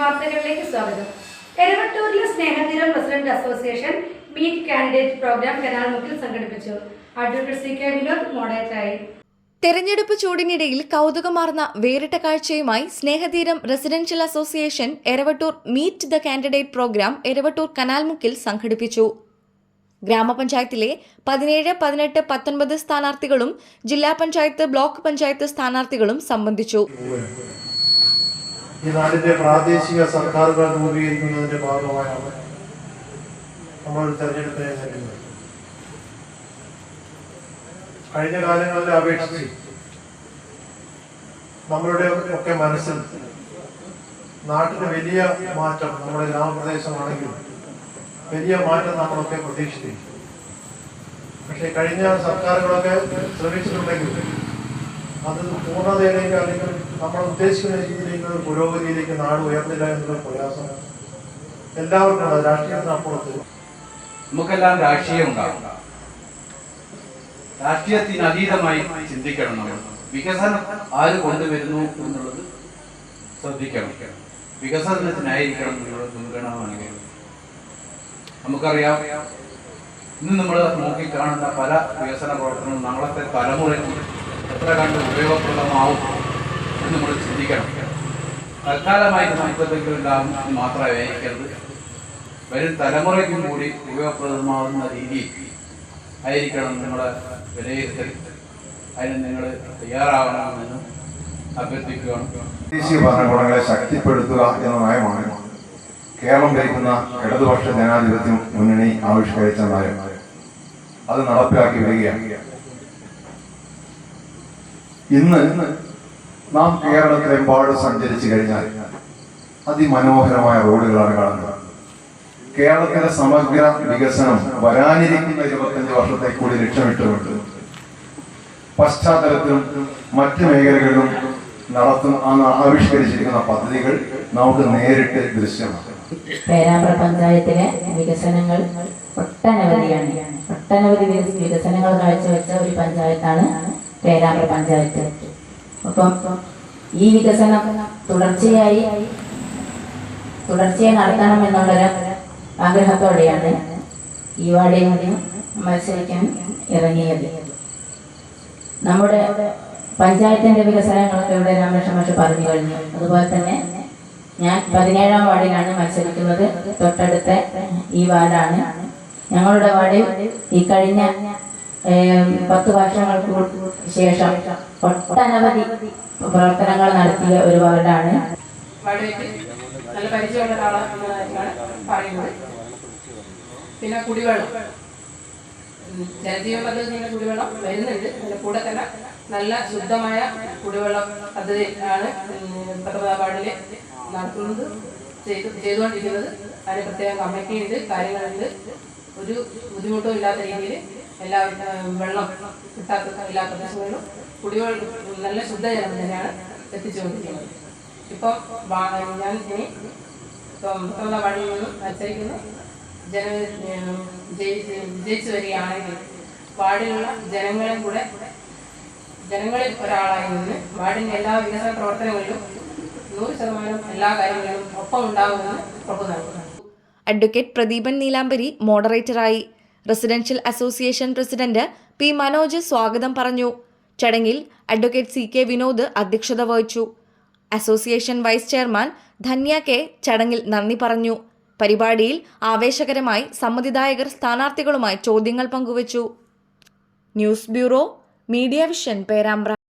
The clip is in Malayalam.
വാർത്തകളിലേക്ക് സ്വാഗതം. എരവട്ടൂരിലെ Snehatheeram president association meet candidate programme കനാൽമുക്കിൽ സംഘടിപ്പിച്ചു. അഡ്വക്കേറ്റ് സി കെ വിനോദ് മോഡറേറ്ററായി തെരഞ്ഞെടുപ്പ് ചൂടിനിടയിൽ കൗതുകമാർന്ന വേറിട്ട കാഴ്ചയുമായി Snehatheeram residential association Eravattur meet the candidate programme Eravattur കനാൽമുക്കിൽ സംഘടിപ്പിച്ചു. ഗ്രാമപഞ്ചായത്തിലെ പതിനേഴ് പതിനെട്ട് പത്തൊൻപത് സ്ഥാനാർത്ഥികളും ജില്ലാ പഞ്ചായത്ത് ബ്ലോക്ക് പഞ്ചായത്ത് സ്ഥാനാർത്ഥികളും സംബന്ധിച്ചു. ഈ നാടിന്റെ പ്രാദേശിക സർക്കാരുകൾ രൂപീകരിക്കുന്നതിന്റെ ഭാഗമായാണ് നമ്മൾ തെരഞ്ഞെടുപ്പിനെ നേരിടുന്നത്. കഴിഞ്ഞ കാലങ്ങളിലെ അപേക്ഷിച്ച് നമ്മളുടെ ഒക്കെ മനസ്സിൽ നാട്ടിന് വലിയ മാറ്റം നമ്മുടെ ഗ്രാമപ്രദേശമാണെങ്കിലും വലിയ മാറ്റം നമ്മളൊക്കെ പ്രതീക്ഷിച്ചിരിക്കും പക്ഷെ കഴിഞ്ഞ സർക്കാരുകളൊക്കെ ശ്രമിച്ചിട്ടുണ്ടെങ്കിൽ അത് പൂർണതയിലേക്ക് അല്ലെങ്കിൽ നമ്മൾ ഉദ്ദേശിക്കുന്ന രീതിയിലേക്ക് പുരോഗതിയിലേക്ക് നാട് ഉയർന്നില്ല എന്നുള്ള പ്രയാസം എല്ലാവർക്കും അത് രാഷ്ട്രീയത്തിന് അപ്പുറത്ത് നമുക്കെല്ലാം രാഷ്ട്രീയം ഉണ്ടാകും രാഷ്ട്രീയത്തിന് അതീതമായി ചിന്തിക്കണം നമ്മൾ. വികസനം ആര് കൊണ്ടുവരുന്നു എന്നുള്ളത് ശ്രദ്ധിക്കണം. വികസനത്തിനായിരിക്കണം എന്നുള്ളത് മുൻഗണനമാണെങ്കിൽ നമുക്കറിയാം ഇന്ന് നമ്മൾ നോക്കിക്കാണുന്ന പല വികസന പ്രവർത്തനങ്ങളും നാളത്തെ തലമുറയ്ക്ക് എത്ര കണ്ട് ഉപയോഗപ്രദമാവും എന്ന് നമ്മൾ ചിന്തിക്കണം. തൽക്കാലമായി നമുക്കെന്തെങ്കിലും ഉണ്ടാകും മാത്രമേ മാത്രമായിരിക്കരുത് വരും തലമുറയ്ക്കും കൂടി ഉപയോഗപ്രദമാകുന്ന രീതി ആയിരിക്കണം നിങ്ങളെ വിലയിരുത്തൽ. അതിന് നിങ്ങൾ തയ്യാറാവണമെന്ന് അഭ്യർത്ഥിക്കുകയാണ്. ദേശീയ ഭരണകൂടങ്ങളെ ശക്തിപ്പെടുത്തുക എന്ന നയമാണ് കേരളം ഭരിക്കുന്ന ഇടതുപക്ഷ ജനാധിപത്യ മുന്നണി ആവിഷ്കരിച്ച നയം. അത് നടപ്പിലാക്കി വരികയാണ്. ഇന്ന് നാം കേരളത്തിലെമ്പാടും സഞ്ചരിച്ചു കഴിഞ്ഞാൽ അതിമനോഹരമായ റോഡുകളാണ് കാണുന്നത്. കേരളത്തിലെ സമഗ്ര വികസനം വരാനിരിക്കുന്ന ഇരുപത്തഞ്ച് വർഷത്തെ കൂടി ലക്ഷ്യമിട്ടുകൊണ്ട് പശ്ചാത്തലത്തിലും മറ്റ് മേഖലകളിലും നടത്തുന്ന ആവിഷ്കരിച്ചിരിക്കുന്ന പദ്ധതികൾ നമുക്ക് നേരിട്ട് ദൃശ്യമാണ്. പേരാമ്പ്ര പഞ്ചായത്തിലെ വികസനങ്ങൾ ഒട്ടനവധിയാണ്. ഒട്ടനവധി വിക- വികസനങ്ങൾ കാഴ്ചവെച്ച ഒരു പഞ്ചായത്താണ് പേരാമ്പ്ര പഞ്ചായത്ത്. അപ്പം ഈ വികസനം തുടർച്ചയായി തുടർച്ചയായി നടത്തണം എന്നുള്ളൊരു ആഗ്രഹത്തോടെയാണ് ഈ വാർഡിൽ നിന്ന് മത്സരിക്കാൻ ഇറങ്ങിയത്. നമ്മുടെ പഞ്ചായത്തിന്റെ വികസനങ്ങളൊക്കെ ഇവിടെ രാമകൃഷ്ണ മാഷ് പറഞ്ഞു കഴിഞ്ഞു. അതുപോലെ തന്നെ ഞാൻ പതിനേഴാം വാർഡിലാണ് മത്സരിക്കുന്നത്. തൊട്ടടുത്ത ഈ വാർഡാണ് ഞങ്ങളുടെ വാർഡിൽ ഈ കഴിഞ്ഞ പത്ത് വർഷങ്ങൾക്ക് ശേഷം ഒട്ടനവധി പ്രവർത്തനങ്ങൾ നടത്തിയ ഒരു വാർഡാണ് നല്ല പരിചയമുള്ള ഒരാളാണ് പറയുന്നത്. പിന്നെ കുടിവെള്ളം. ഉം, പദ്ധതി ഇങ്ങനെ കുടിവെള്ളം വരുന്നുണ്ട്. അതിന്റെ കൂടെ തന്നെ നല്ല ശുദ്ധമായ കുടിവെള്ളം പദ്ധതി ആണ് പത്തൊമ്പതാം നടത്തുന്നത് ചെയ്തു ചെയ്തുകൊണ്ടിരിക്കുന്നത്. അതിന് പ്രത്യേകം കമ്മിറ്റി ഉണ്ട് കാര്യങ്ങളുണ്ട്. ഒരു ബുദ്ധിമുട്ടും ഇല്ലാത്ത രീതിയിൽ എല്ലാ വെള്ളം കിട്ടാത്ത എല്ലാ പ്രദേശങ്ങളിലും കുടിവെള്ളം നല്ല ശുദ്ധജലം തന്നെയാണ് എത്തിച്ചുകൊണ്ടിരിക്കുന്നത്. ഇപ്പം ഞാൻ ഇനി ഇപ്പം പത്തൊമ്പതാം വഴി മത്സരിക്കുന്നു. ജന വിജയിച്ചു വരികയാണെങ്കിൽ വാർഡിലുള്ള ജനങ്ങളെ കൂടെ ജനങ്ങളിൽ ഒരാളായി നിന്ന് വാർഡിന്റെ എല്ലാ വികസന പ്രവർത്തനങ്ങളിലും നൂറ് ശതമാനം എല്ലാ കാര്യങ്ങളിലും ഒപ്പം ഉണ്ടാകുമെന്ന് ഉറപ്പു നൽകുന്നു. Advocate Pradeepan Neelambari മോഡറേറ്ററായി residential association president P Manoj സ്വാഗതം പറഞ്ഞു. ചടങ്ങിൽ അഡ്വക്കേറ്റ് സി കെ വിനോദ് അധ്യക്ഷത വഹിച്ചു. Association vice chairman Dhanya K ചടങ്ങിൽ നന്ദി പറഞ്ഞു. പരിപാടിയിൽ ആവേശകരമായി സമ്മതിദായകർ സ്ഥാനാർത്ഥികളുമായി ചോദ്യങ്ങൾ പങ്കുവച്ചു. News bureau media vision Perambra